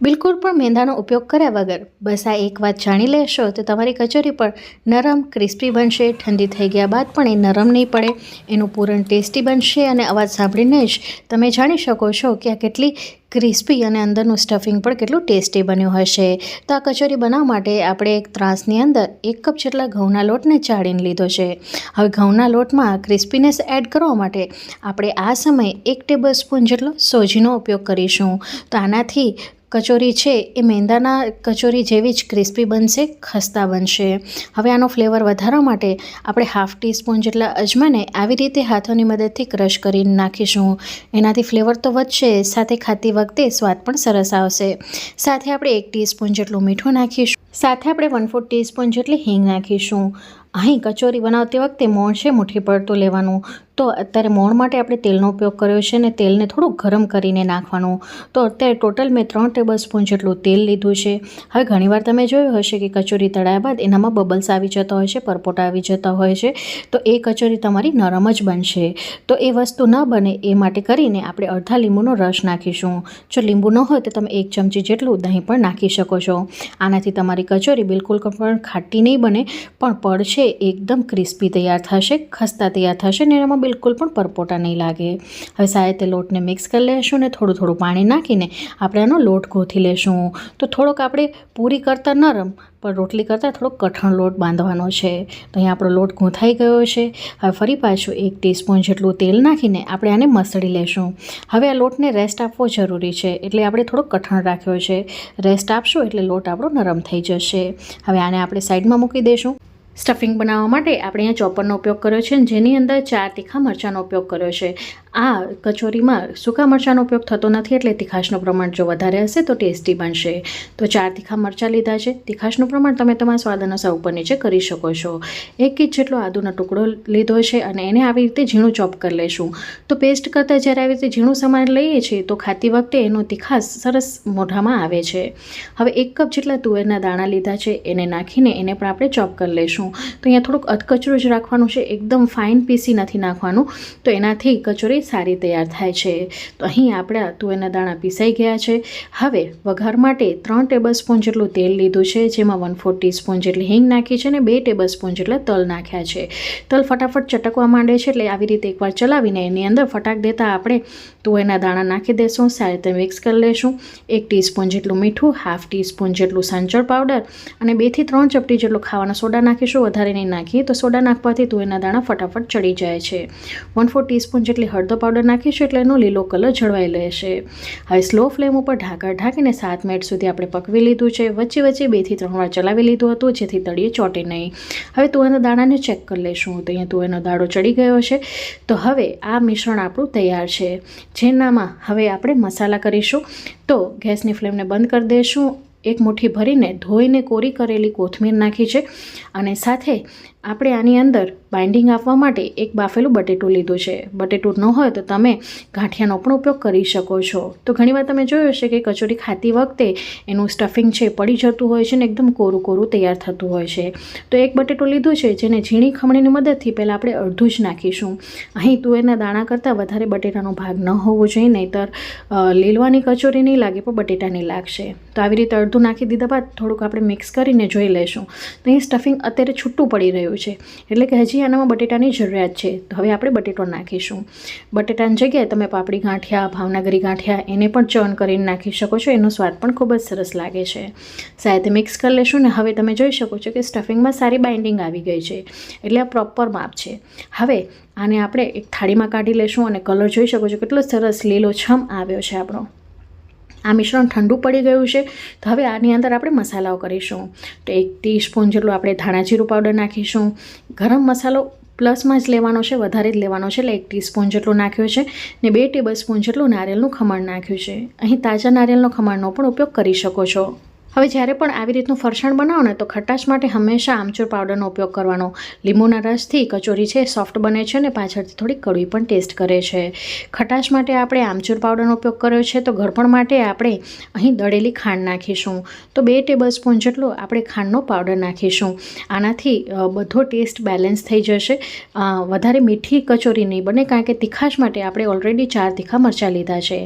બિલકુલ, પણ મેંદાનો ઉપયોગ કર્યા વગર. બસ આ એક વાત જાણી લેશો તો તમારી કચોરી પણ નરમ, ક્રિસ્પી બનશે. ઠંડી થઈ ગયા બાદ પણ એ નરમ નહીં પડે. એનું પૂરણ ટેસ્ટી બનશે અને અવાજ સાંભળીને જ તમે જાણી શકો છો કે આ કેટલી ક્રિસ્પી અને અંદરનું સ્ટફિંગ પણ કેટલું ટેસ્ટી બન્યું હશે. તો આ કચોરી બનાવવા માટે આપણે એક ત્રાસની અંદર એક કપ જેટલા ઘઉંના લોટને ચાળીને લીધો છે. હવે ઘઉંના લોટમાં ક્રિસ્પીનેસ એડ કરવા માટે આપણે આ સમયે એક ટેબલ સ્પૂન જેટલો સોજીનો ઉપયોગ કરીશું. તો આનાથી કચોરી છે એ મેંદાના કચોરી જેવી જ ક્રિસ્પી બનશે, ખસ્તા બનશે. હવે આનો ફ્લેવર વધારવા માટે આપણે હાફ ટીસ્પૂન જેટલા અજમાને આવી રીતે હાથોની મદદથી ક્રશ કરીને નાખીશું. એનાથી ફ્લેવર તો વધશે, સાથે ખાતી વખતે સ્વાદ પણ સરસ આવશે. સાથે આપણે એક ટીસ્પૂન જેટલું મીઠું નાખીશું. સાથે આપણે વન ફોર ટીસ્પૂન જેટલી હિંગ નાખીશું. અહીં કચોરી બનાવતી વખતે મોણ છે, મુઠ્ઠી પડતું લેવાનું. તો અત્યારે મોણ માટે આપણે તેલનો ઉપયોગ કર્યો છે અને તેલને થોડુંક ગરમ કરીને નાખવાનું. તો અત્યારે ટોટલ મેં ત્રણ ટેબલ સ્પૂન જેટલું તેલ લીધું છે. હવે ઘણીવાર તમે જોયું હશે કે કચોરી તળાયા બાદ એનામાં બબલ્સ આવી જતા હોય છે, પરપોટા આવી જતા હોય છે. તો એ કચોરી તમારી નરમ જ બનશે. તો એ વસ્તુ ન બને એ માટે કરીને આપણે અડધા લીંબુનો રસ નાખીશું. જો લીંબુ ન હોય તો તમે એક ચમચી જેટલું દહીં પણ નાખી શકો છો. આનાથી તમારી કચોરી બિલકુલ પણ ખાટી નહીં બને, પણ પડશે એકદમ ક્રિસ્પી તૈયાર થશે, ખસ્તા તૈયાર થશે ને એનામાં બિલકુલ પણ પરપોટા નહીં લાગે. હવે સારી તે લોટને મિક્સ કરી લેશું ને થોડું થોડું પાણી નાખીને આપણે આનો લોટ ગોથી લેશું. તો થોડોક આપણે પૂરી કરતાં નરમ, પણ રોટલી કરતાં થોડોક કઠણ લોટ બાંધવાનો છે. તો અહીંયા આપણો લોટ ગૂંથાઈ ગયો છે. હવે ફરી પાછું એક ટીસ્પૂન જેટલું તેલ નાખીને આપણે આને મસળી લેશું. હવે આ લોટને રેસ્ટ આપવો જરૂરી છે, એટલે આપણે થોડોક કઠણ રાખ્યો છે. રેસ્ટ આપશું એટલે લોટ આપણો નરમ થઈ જશે. હવે આને આપણે સાઈડમાં મૂકી દઈશું સ્ટફિંગ બનાવવા માટે આપણે અહીંયા ચોપરનો ઉપયોગ કર્યો છે જેની અંદર ચાર તીખા મરચાંનો ઉપયોગ કર્યો છે. આ કચોરીમાં સૂકા મરચાંનો ઉપયોગ થતો નથી એટલે તીખાશનું પ્રમાણ જો વધારે હશે તો ટેસ્ટી બનશે. તો ચાર તીખા મરચાં લીધા છે. તીખાશનું પ્રમાણ તમે તમારા સ્વાદ અનુસાર ઉપર નીચે કરી શકો છો. એક ઇંચ જેટલો આદુનો ટુકડો લીધો છે અને એને આવી રીતે ઝીણું ચોપ કરી લેશું તો પેસ્ટ કરતાં જ્યારે આવી રીતે ઝીણું સમાન લઈએ છીએ તો ખાતી વખતે એનો તીખાશ સરસ મોઢામાં આવે છે. હવે એક કપ જેટલા તુવેરના દાણા લીધા છે. એને નાખીને એને પણ આપણે ચોપ કરી લેશું તો અહીંયા થોડુંક અધકચરું જ રાખવાનું છે. એકદમ ફાઇન પીસી નથી નાખવાનું. તો એનાથી કચોરી સારી તૈયાર થાય છે. તો અહીં આપણા તુવેરના દાણા પીસાઈ ગયા છે. હવે વઘાર માટે ત્રણ ટેબલ સ્પૂન જેટલું તેલ લીધું છે, જેમાં વન ફોર ટીસ્પૂન જેટલી હિંગ નાખી છે અને બે ટેબલ સ્પૂન જેટલા તલ નાખ્યા છે. તલ ફટાફટ ચટકવા માંડે છે એટલે આવી રીતે એકવાર ચલાવીને એની અંદર ફટાક દેતા આપણે તુવેરના દાણા નાખી દેશું. સારી રીતે મિક્સ કરી લેશું. એક ટીસ્પૂન જેટલું મીઠું હાફ ટીસ્પૂન જેટલું સંચળ પાવડર અને બેથી ત્રણ ચપટી જેટલો ખાવાના સોડા નાખીશું. વધારે નહીં નાખીએ તો સોડા નાખવાથી તુવેરના દાણા ફટાફટ ચડી જાય છે. વન ફોર ટીસ્પૂન જેટલી હળદર પાવડર નાખીશું એટલે એનો લીલો કલર જળવાઈ લેશે હવે સ્લો ફ્લેમ ઉપર ઢાંકા ઢાંકીને સાત મિનિટ સુધી આપણે પકવી લીધું છે. વચ્ચે વચ્ચે બેથી ત્રણ વાર ચલાવી લીધું હતું, જેથી તળીએ ચોટે નહીં. હવે તુવેરના દાણાને ચેક કરી લઈશું. તો અહીંયા તુવેરનો દાડો ચડી ગયો છે. તો હવે આ મિશ્રણ આપણું તૈયાર છે. જેનામાં હવે આપણે મસાલા કરીશું. તો ગેસની ફ્લેમને બંધ કરી દઈશું એક મુઠ્ઠી ભરીને ધોઈને કોરી કરેલી કોથમીર નાખી છે અને સાથે આપણે આની અંદર બાઇન્ડિંગ આપવા માટે એક બાફેલું બટેટું લીધું છે. બટેટું ન હોય તો તમે ગાંઠિયાનો પણ ઉપયોગ કરી શકો છો. તો ઘણીવાર તમે જોયું હશે કે કચોરી ખાતી વખતે એનું સ્ટફિંગ છે પડી જતું હોય છે ને એકદમ કોરું કોરું તૈયાર થતું હોય છે. તો એક બટેટું લીધું છે જેને ઝીણી ખમણીની મદદથી પહેલાં આપણે અડધું જ નાખીશું. અહીં તુવેરના દાણા કરતાં વધારે બટેટાનો ભાગ ન હોવો જોઈએ, નહીંતર લીલવાની કચોરી નહીં લાગે પણ બટેટા નહીં લાગશે. તો આવી રીતે અડધું નાખી દીધા બાદ થોડુંક આપણે મિક્સ કરીને જોઈ લઈશું. તો અહીં સ્ટફિંગ અત્યારે છૂટું પડી રહ્યું છે. એટલે કે હજી આનામાં બટેટાની જરૂરિયાત છે. તો હવે આપણે બટેટો નાખીશું. બટેટાની જગ્યાએ તમે પાપડી ગાંઠિયા, ભાવનગરી ગાંઠિયા એને પણ ચર્ન કરીને નાખી શકો છો. એનો સ્વાદ પણ ખૂબ જ સરસ લાગે છે. સાથે મિક્સ કરી લેશું ને હવે તમે જોઈ શકો છો કે સ્ટફિંગમાં સારી બાઇન્ડિંગ આવી ગઈ છે. એટલે આ પ્રોપર માપ છે. હવે આને આપણે એક થાળીમાં કાઢી લેશું અને કલર જોઈ શકો છો કેટલો સરસ લીલો છમ આવ્યો છે આપણો. આ મિશ્રણ ઠંડુ પડી ગયું છે. તો હવે આની અંદર આપણે મસાલાઓ કરીશું. તો એક ટીસ્પૂન જેટલું આપણે ધાણા જીરું પાવડર નાખીશું. ગરમ મસાલો પ્લસમાં જ લેવાનો છે, વધારે જ લેવાનો છે. એટલે એક ટીસ્પૂન જેટલું નાખ્યો છે ને બે ટેબલ સ્પૂન જેટલું નારિયેળનું ખમણ નાખ્યું છે. અહીં તાજા નારિયેળનો ખમણનો પણ ઉપયોગ કરી શકો છો. હવે જ્યારે પણ આવી રીતનું ફરસાણ બનાવો ને, તો ખટાશ માટે હંમેશા આમચૂર પાવડરનો ઉપયોગ કરવાનો. લીંબુના રસથી કચોરી છે સોફ્ટ બને છે અને પાછળથી થોડી કડવી પણ ટેસ્ટ કરે છે. ખટાશ માટે આપણે આમચૂર પાવડરનો ઉપયોગ કર્યો છે, તો ઘડપણ માટે આપણે અહીં દળેલી ખાંડ નાખીશું. તો બે ટેબલ સ્પૂન જેટલો આપણે ખાંડનો પાવડર નાખીશું. આનાથી બધો ટેસ્ટ બેલેન્સ થઈ જશે. વધારે મીઠી કચોરી નહીં બને, કારણ કે તીખાશ માટે આપણે ઓલરેડી ચાર તીખા મરચાં લીધા છે.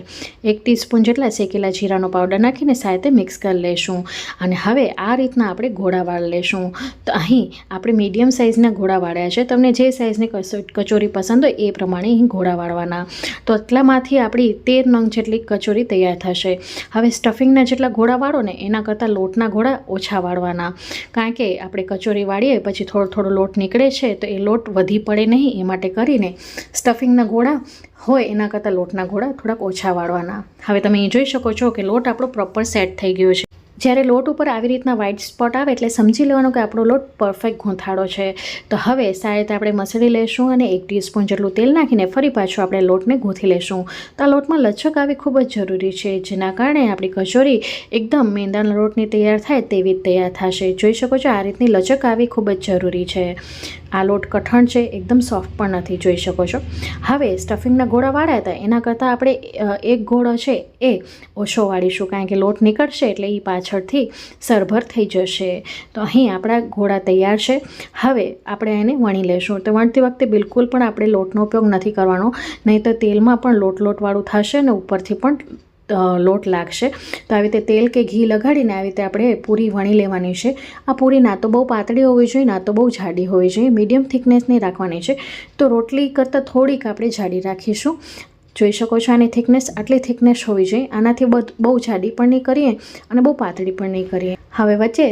એક ટીસ્પૂન જેટલા શેકેલા જીરાનો પાવડર નાખીને સાથે મિક્સ કરી લેશું. અને હવે આ રીતના આપણે ઘોડા વાળી લેશું. તો અહીં આપણે મીડિયમ સાઇઝના ઘોડા વાળ્યા છે. તમને જે સાઇઝની કચોરી પસંદ હોય એ પ્રમાણે અહીં ઘોડા વાળવાના. તો એટલામાંથી આપણી તેર નંગ જેટલી કચોરી તૈયાર થશે. હવે સ્ટફિંગના જેટલા ઘોડા વાળો ને એના કરતાં લોટના ઘોડા ઓછા વાળવાના. કારણ કે આપણે કચોરી વાળીએ પછી થોડો થોડો લોટ નીકળે છે તો એ લોટ વધી પડે નહીં. એ માટે કરીને સ્ટફિંગના ઘોડા હોય એના કરતાં લોટના ઘોડા થોડાક ઓછા વાળવાના. હવે તમે એ જોઈ શકો છો કે લોટ આપણો પ્રોપર સેટ થઈ ગયો છે. જ્યારે લોટ ઉપર આવી રીતના વ્હાઇટ સ્પોટ આવે એટલે સમજી લેવાનું કે આપણો લોટ પરફેક્ટ ગૂંથાળો છે. તો હવે સારી રીતે આપણે મસળી લેશું અને એક ટીસ્પૂન જેટલું તેલ નાખીને ફરી પાછું આપણે લોટને ગૂંથી લેશું. તો આ લોટમાં લચક આવી ખૂબ જ જરૂરી છે, જેના કારણે આપણી કચોરી એકદમ મેંદાના લોટની તૈયાર થાય તેવી તૈયાર થશે. જોઈ શકો છો, આ રીતની લચક આવી ખૂબ જ જરૂરી છે. આ લોટ કઠણ છે, એકદમ સોફ્ટ પણ નથી, જોઈ શકો છો. હવે સ્ટફિંગના ગોળા વાળ્યા હતા, એના કરતાં આપણે એક ગોળો છે એ ઓછો વાળીશું, કારણ કે લોટ નીકળશે એટલે એ પાછળથી સરભર થઈ જશે. તો અહીં આપણા ઘોડા તૈયાર છે. હવે આપણે એને વણી લેશું. તો વણતી વખતે બિલકુલ પણ આપણે લોટનો ઉપયોગ નથી કરવાનો. નહીં તો તેલમાં પણ લોટ લોટવાળું થશે અને ઉપરથી પણ લોટ લાગશે. તો આવી રીતે તેલ કે ઘી લગાડીને આવી રીતે આપણે પૂરી વણી લેવાની છે. આ પૂરી ના તો બહુ પાતળી હોવી જોઈએ, ના તો બહુ જાડી હોવી જોઈએ. મીડિયમ થિકનેસની રાખવાની છે. તો રોટલી કરતાં થોડીક આપણે જાડી રાખીશું. જોઈ શકો છો આની થિકનેસ આટલી થિકનેસ હોવી જોઈએ. આનાથી બહુ જાડી પણ નહીં કરીએ અને બહુ પાતળી પણ નહીં કરીએ. હવે વચ્ચે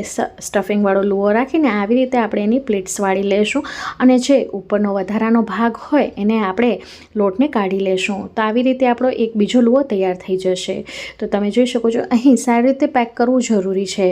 સ્ટફિંગવાળો લુઓ રાખીને આવી રીતે આપણે એની પ્લેટ્સ વાળી લેશું અને જે ઉપરનો વધારાનો ભાગ હોય એને આપણે લોટને કાઢી લેશું. તો આવી રીતે આપણો એક બીજો લુઓ તૈયાર થઈ જશે. તો તમે જોઈ શકો છો, અહીં સારી રીતે પેક કરવું જરૂરી છે.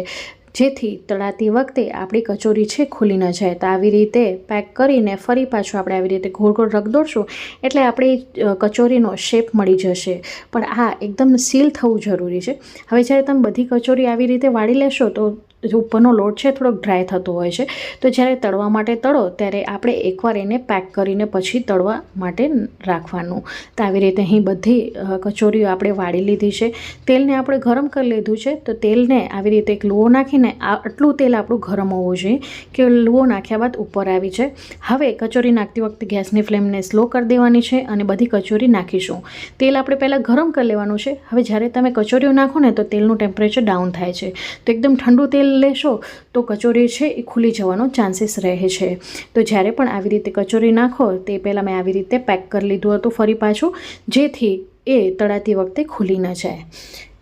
જેથી તળાતી વખતે આપણી કચોરી છે ખુલી ન જાય. તો આવી રીતે પેક કરીને ફરી પાછું આપણે આવી રીતે ગોળ ગોળ રગદોડશું એટલે આપણી કચોરીનો શેપ મળી જશે. પણ આ એકદમ સીલ થવું જરૂરી છે. હવે જ્યારે તમે બધી કચોરી આવી રીતે વાળી લેશો તો જે ઉપરનો લોટ છે થોડોક ડ્રાય થતો હોય છે. તો જ્યારે તળવા માટે તળો, ત્યારે આપણે એકવાર એને પેક કરીને પછી તળવા માટે રાખવાનું. તો આવી રીતે અહીં બધી કચોરીઓ આપણે વાળી લીધી છે. તેલને આપણે ગરમ કરી લીધું છે. તો તેલને આવી રીતે એક લુઓ નાખીને આટલું તેલ આપણું ગરમ હોવું જોઈએ કે લુઓ નાખ્યા બાદ ઉપર આવી છે હવે કચોરી નાખતી વખતે ગેસની ફ્લેમને સ્લો કરી દેવાની છે અને બધી કચોરી નાખીશું. તેલ આપણે પહેલાં ગરમ કરી લેવાનું છે. હવે જ્યારે તમે કચોરીઓ નાખો ને તો તેલનું ટેમ્પરેચર ડાઉન થાય છે. તો એકદમ ઠંડુ તેલ લેશો, તો કચોરી છે એ ખુલી જવાનો ચાન્સીસ રહે છે. તો જ્યારે પણ આવી રીતે કચોરી નાખો, તે પહેલાં મેં આવી રીતે પેક કરી લીધું હતું ફરી પાછું, જેથી એ તળાતી વખતે ખુલી ન જાય.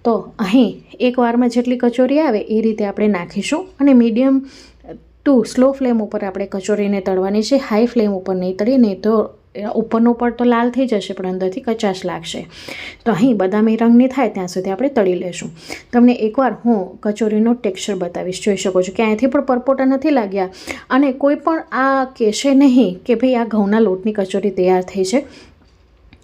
તો અહીં એક વારમાં જેટલી કચોરી આવે, એ રીતે આપણે નાખીશું અને મીડિયમ ટુ સ્લો ફ્લેમ ઉપર આપણે કચોરીને તળવાની છે હાઈ ફ્લેમ ઉપર નહીં તળીએ, નહીં તો ઉપરનો ઉપર તો લાલ થઈ જશે, પણ અંદરથી કચાશ લાગશે. તો અહીં બદામી રંગની થાય, ત્યાં સુધી આપણે તળી લેશું. તમને એકવાર હું કચોરીનો ટેક્સચર બતાવીશ, જોઈ શકો છો કે અહીંથી પણ પરપોટા નથી લાગ્યા. અને કોઈ પણ આ કહેશે નહીં કે ભાઈ આ ઘઉંના લોટની કચોરી તૈયાર થઈ છે.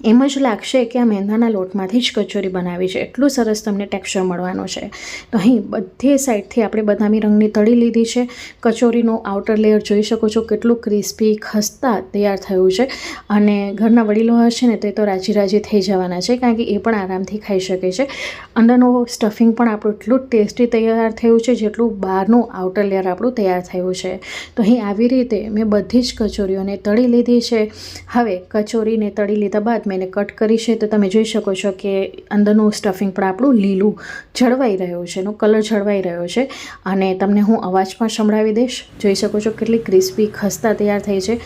એમ જ લાગશે કે આ મેંદાના લોટમાંથી જ કચોરી બનાવી છે. એટલું સરસ તમને ટેક્સચર મળવાનું છે. તો અહીં બધી સાઈડથી આપણે બદામી રંગની તળી લીધી છે. કચોરીનું આઉટર લેયર જોઈ શકો છો કેટલું ક્રિસ્પી ખસ્તા તૈયાર થયું છે. અને ઘરના વડીલો હશે ને તો એ તો રાજી રાજી થઈ જવાના છે કારણ કે એ પણ આરામથી ખાઈ શકે છે. અંદરનું સ્ટફિંગ પણ આપણું એટલું ટેસ્ટી તૈયાર થયું છે જેટલું બહારનું આઉટર લેયર આપણું તૈયાર થયું છે. તો અહીં આવી રીતે મેં બધી જ કચોરીઓને તળી લીધી છે. હવે કચોરીને તળી લીધા બાદ મેં એને કટ કરી છે તો તમે જોઈ શકો છો કે અંદરનું સ્ટફિંગ પણ આપણું લીલું જળવાઈ રહ્યું છે, એનો કલર જળવાઈ રહ્યો છે. અને તમને હું અવાજ પણ સંભળાવી દઈશ. જોઈ શકો છો કેટલી ક્રિસ્પી ખસ્તા તૈયાર થઈ છે.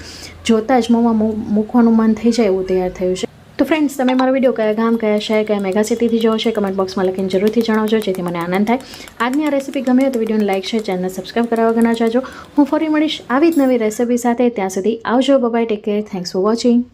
જોતાં જ મોંમાં મૂકવાનું મન થઈ જાય એવું તૈયાર થયું છે. તો ફ્રેન્ડ્સ તમે મારો વીડિયો કયા ગામ, કયા શહેર, કયા મેગા સિટીથી જોવો છે કમેન્ટ બોક્સમાં લખીને જરૂરથી જણાવજો, જેથી મને આનંદ થાય. આજની આ રેસીપી ગમે તો વિડીયોને લાઇક છે ચેનલ સબસ્ક્રાઈબ કરવા ના જાજો હું ફરી મળીશ આવી જ નવી રેસીપી સાથે. ત્યાં સુધી આવજો bye bye take care thanks for watching